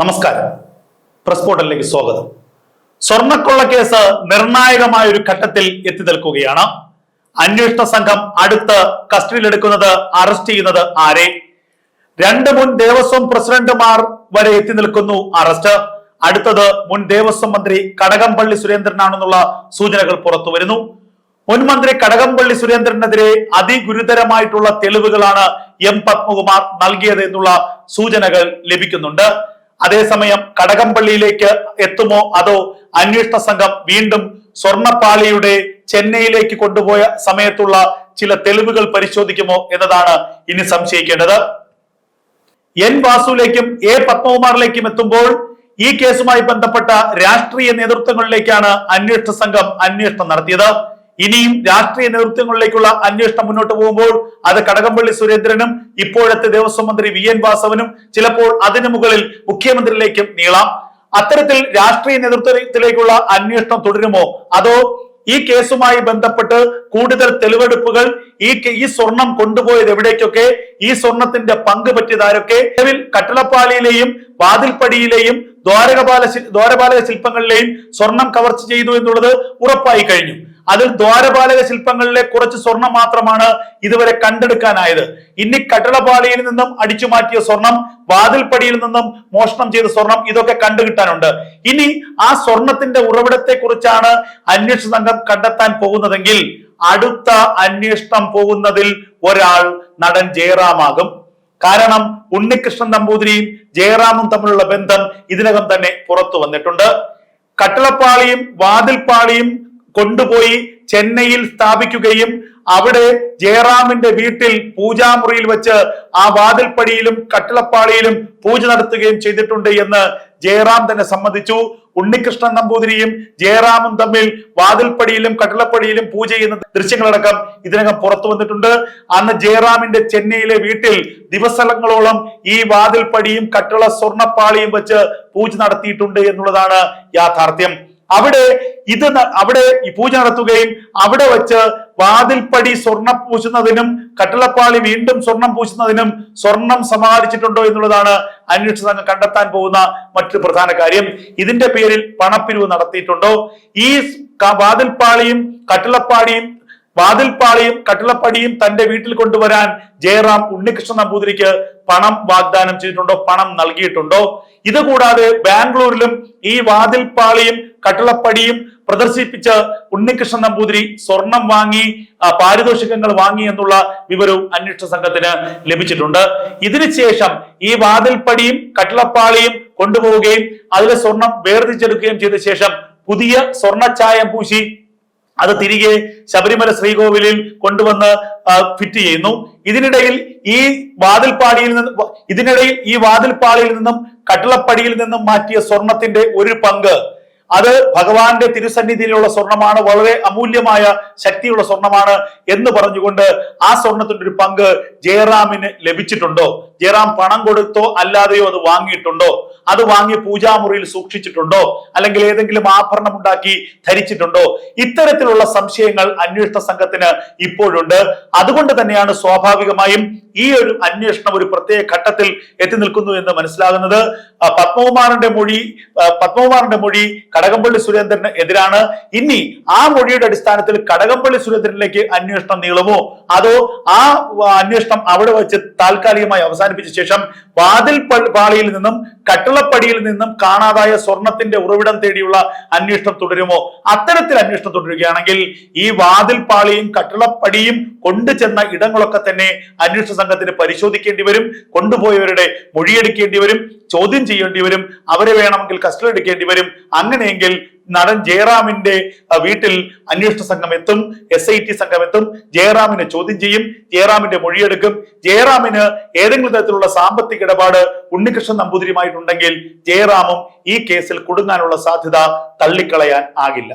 നമസ്കാരം. പ്രസ് പോർട്ടലിലേക്ക് സ്വാഗതം. സ്വർണക്കൊള്ള കേസ് നിർണായകമായ ഒരു ഘട്ടത്തിൽ എത്തി നിൽക്കുകയാണ്. അന്വേഷണ സംഘം അടുത്ത് കസ്റ്റഡിയിലെടുക്കുന്നത് അറസ്റ്റ് ചെയ്യുന്നത് ആരെ? രണ്ട് മുൻ ദേവസ്വം പ്രസിഡന്റുമാർ വരെ എത്തി നിൽക്കുന്നു അറസ്റ്റ്. അടുത്തത് മുൻ ദേവസ്വം മന്ത്രി കടകംപള്ളി സുരേന്ദ്രനാണെന്നുള്ള സൂചനകൾ പുറത്തു വരുന്നു. മുൻ മന്ത്രി കടകംപള്ളി സുരേന്ദ്രനെതിരെ അതിഗുരുതരമായിട്ടുള്ള തെളിവുകളാണ് എം പത്മകുമാർ നൽകിയത് എന്നുള്ള സൂചനകൾ ലഭിക്കുന്നുണ്ട്. അതേസമയം കടകംപള്ളിയിലേക്ക് എത്തുമോ അതോ അന്വേഷണ സംഘം വീണ്ടും സ്വർണപ്പാളിയുടെ ചെന്നൈയിലേക്ക് കൊണ്ടുപോയ സമയത്തുള്ള ചില തെളിവുകൾ പരിശോധിക്കുമോ എന്നതാണ് ഇനി സംശയിക്കേണ്ടത്. എൻ വാസുവിലേക്കും എ പത്മകുമാറിലേക്കും എത്തുമ്പോൾ ഈ കേസുമായി ബന്ധപ്പെട്ട രാഷ്ട്രീയ നേതൃത്വങ്ങളിലേക്കാണ് അന്വേഷണ സംഘം അന്വേഷണം നടത്തിയത്. ഇനിയും രാഷ്ട്രീയ നേതൃത്വങ്ങളിലേക്കുള്ള അന്വേഷണം മുന്നോട്ട് പോകുമ്പോൾ അത് കടകംപള്ളി സുരേന്ദ്രനും ഇപ്പോഴത്തെ ദേവസ്വം മന്ത്രി വി എൻ വാസവനും ചിലപ്പോൾ അതിനു മുകളിൽ മുഖ്യമന്ത്രിയിലേക്കും നീളാം. അത്തരത്തിൽ രാഷ്ട്രീയ നേതൃത്വത്തിലേക്കുള്ള അന്വേഷണം തുടരുമോ? അതോ ഈ കേസുമായി ബന്ധപ്പെട്ട് കൂടുതൽ തെളിവെടുപ്പുകൾ ഈ ഈ സ്വർണം കൊണ്ടുപോയത് എവിടേക്കൊക്കെ? ഈ സ്വർണത്തിന്റെ പങ്ക് പറ്റിയതാരൊക്കെ? നിലവിൽ കട്ടളപ്പാളിയിലെയും വാതിൽപ്പടിയിലെയും ദ്വാരകപാല ദ്വാരപാലക ശില്പങ്ങളിലെയും സ്വർണം കവർച്ച ചെയ്തു എന്നുള്ളത് ഉറപ്പായി കഴിഞ്ഞു. അതിൽ ദ്വാരപാലക ശില്പങ്ങളിലെ കുറച്ച് സ്വർണം മാത്രമാണ് ഇതുവരെ കണ്ടെടുക്കാനായത്. ഇനി കട്ടളപാളിയിൽ നിന്നും അടിച്ചു മാറ്റിയ സ്വർണം വാതിൽപ്പടിയിൽ നിന്നും മോഷണം ചെയ്ത സ്വർണം ഇതൊക്കെ കണ്ടുകിട്ടാനുണ്ട് ഇനി ആ സ്വർണത്തിന്റെ ഉറവിടത്തെ കുറിച്ചാണ് അന്വേഷണ സംഘം കണ്ടെത്താൻ പോകുന്നതെങ്കിൽ അടുത്ത അന്വേഷണം പോകുന്നതിൽ ഒരാൾ നടൻ ജയറാമാകും. കാരണം ഉണ്ണികൃഷ്ണൻ നമ്പൂതിരിയും ജയറാമും തമ്മിലുള്ള ബന്ധം ഇതിനകം തന്നെ പുറത്തു വന്നിട്ടുണ്ട്. കട്ടളപ്പാളിയും വാതിൽപ്പാളിയും കൊണ്ടുപോയി ചെന്നൈയിൽ സ്ഥാപിക്കുകയും അവിടെ ജയറാമിന്റെ വീട്ടിൽ പൂജാമുറിയിൽ വെച്ച് ആ വാതിൽപ്പടിയിലും കട്ടിളപ്പാളിയിലും പൂജ നടത്തുകയും ചെയ്തിട്ടുണ്ട് എന്ന് ജയറാം തന്നെ സമ്മതിച്ചു. ഉണ്ണികൃഷ്ണൻ നമ്പൂതിരിയും ജയറാമും തമ്മിൽ വാതിൽപ്പടിയിലും കട്ടിളപ്പടിയിലും പൂജ ചെയ്യുന്ന ദൃശ്യങ്ങളടക്കം ഇതിനകം പുറത്തു വന്നിട്ടുണ്ട്. അന്ന് ജയറാമിന്റെ ചെന്നൈയിലെ വീട്ടിൽ ദിവസങ്ങളോളം ഈ വാതിൽപ്പടിയും കട്ടിള സ്വർണപ്പാളിയും വെച്ച് പൂജ നടത്തിയിട്ടുണ്ട് എന്നുള്ളതാണ് യാഥാർത്ഥ്യം. അവിടെ ഇത് അവിടെ ഈ പൂജ നടത്തുകയും അവിടെ വെച്ച് വാതിൽപ്പടി സ്വർണം പൂശുന്നതിനും കട്ടിളപ്പാളി വീണ്ടും സ്വർണം പൂശുന്നതിനും സ്വർണം സമാഹരിച്ചിട്ടുണ്ടോ എന്നുള്ളതാണ് അന്വേഷണ സംഘം കണ്ടെത്താൻ പോകുന്ന മറ്റൊരു പ്രധാന കാര്യം. ഇതിന്റെ പേരിൽ പണപ്പിരിവ് നടത്തിയിട്ടുണ്ടോ? ഈ വാതിൽപ്പാളിയും കട്ടിളപ്പാടിയും വാതിൽപ്പാളിയും കട്ടിളപ്പടിയും തന്റെ വീട്ടിൽ കൊണ്ടുവരാൻ ജയറാം ഉണ്ണികൃഷ്ണൻ നമ്പൂതിരിക്ക് പണം വാഗ്ദാനം ചെയ്തിട്ടുണ്ടോ? പണം നൽകിയിട്ടുണ്ടോ? ഇതുകൂടാതെ ബാംഗ്ലൂരിലും ഈ വാതിൽപ്പാളിയും കട്ടിളപ്പടിയും പ്രദർശിപ്പിച്ച് ഉണ്ണികൃഷ്ണൻ നമ്പൂതിരി സ്വർണം വാങ്ങി പാരിതോഷികങ്ങൾ വാങ്ങി എന്നുള്ള വിവരവും അന്വേഷണ സംഘത്തിന് ലഭിച്ചിട്ടുണ്ട്. ഇതിനുശേഷം ഈ വാതിൽപ്പടിയും കട്ടിളപ്പാളിയും കൊണ്ടുപോവുകയും അതിലെ സ്വർണം വേർതിരിച്ചെടുക്കുകയും ചെയ്ത ശേഷം പുതിയ സ്വർണ ചായം പൂശി അത് തിരികെ ശബരിമല ശ്രീകോവിലിൽ കൊണ്ടുവന്ന് ഫിറ്റ് ചെയ്യുന്നു. ഇതിനിടയിൽ ഈ വാതിൽപ്പാടിയിൽ നിന്ന് ഇതിനിടയിൽ ഈ വാതിൽപ്പാളിയിൽ നിന്നും കട്ടിളപ്പടിയിൽ നിന്നും മാറ്റിയ സ്വർണത്തിന്റെ ഒരു പങ്ക്. അത് ഭഗവാന്റെ തിരുസന്നിധിയിലുള്ള സ്വർണമാണ് വളരെ അമൂല്യമായ ശക്തിയുള്ള സ്വർണമാണ് എന്ന് പറഞ്ഞുകൊണ്ട് ആ സ്വർണത്തിന്റെ ഒരു പങ്ക് ജയറാമിന് ലഭിച്ചിട്ടുണ്ടോ? ജയറാം പണം കൊടുത്തോ അല്ലാതെയോ അത് വാങ്ങിയിട്ടുണ്ടോ? അത് വാങ്ങി പൂജാമുറിയിൽ സൂക്ഷിച്ചിട്ടുണ്ടോ? അല്ലെങ്കിൽ ഏതെങ്കിലും ആഭരണം ഉണ്ടാക്കി ധരിച്ചിട്ടുണ്ടോ? ഇത്തരത്തിലുള്ള സംശയങ്ങൾ അന്വേഷണ സംഘത്തിന് ഇപ്പോഴുണ്ട്. അതുകൊണ്ട് തന്നെയാണ് സ്വാഭാവികമായും ഈ ഒരു അന്വേഷണം ഒരു പ്രത്യേക ഘട്ടത്തിൽ എത്തി നിൽക്കുന്നു എന്ന് മനസ്സിലാകുന്നത്. പത്മകുമാറിന്റെ മൊഴി പത്മകുമാറിന്റെ മൊഴി കടകംപള്ളി സുരേന്ദ്രന് എതിരാണ്. ഇനി ആ മൊഴിയുടെ അടിസ്ഥാനത്തിൽ കടകംപള്ളി സുരേന്ദ്രനിലേക്ക് അന്വേഷണം നീളുമോ? അതോ ആ അന്വേഷണം അവിടെ വെച്ച് താൽക്കാലികമായി അവസാനിപ്പിച്ച ശേഷം വാതിൽ പാളിയിൽ നിന്നും കട്ടിളപ്പടിയിൽ നിന്നും കാണാതായ സ്വർണത്തിന്റെ ഉറവിടം തേടിയുള്ള അന്വേഷണം തുടരുമോ? അത്തരത്തിൽ അന്വേഷണം തുടരുകയാണെങ്കിൽ ഈ വാതിൽ പാളിയും കട്ടിളപ്പടിയും കൊണ്ടുചെന്ന ഇടങ്ങളൊക്കെ തന്നെ അന്വേഷണ സംഘത്തിന് പരിശോധിക്കേണ്ടി വരും. കൊണ്ടുപോയവരുടെ മൊഴിയെടുക്കേണ്ടി വരും. ചോദ്യം ചെയ്യേണ്ടി വരും. അവരെ വേണമെങ്കിൽ കസ്റ്റഡി എടുക്കേണ്ടി വരും. അങ്ങനെയെങ്കിൽ നടൻ ജയറാമിന്റെ വീട്ടിൽ അന്വേഷണ സംഘം എത്തും എസ് ഐ ടി സംഘം എത്തും. ജയറാമിനെ ചോദ്യം ചെയ്യും ജയറാമിന്റെ മൊഴിയെടുക്കും. ജയറാമിന് ഏതെങ്കിലും തരത്തിലുള്ള സാമ്പത്തിക ഇടപാട് ഉണ്ണികൃഷ്ണൻ നമ്പൂതിരിയുമായിട്ടുണ്ടെങ്കിൽ ജയറാമും ഈ കേസിൽ കുടുങ്ങാനുള്ള സാധ്യത തള്ളിക്കളയാൻ ആകില്ല.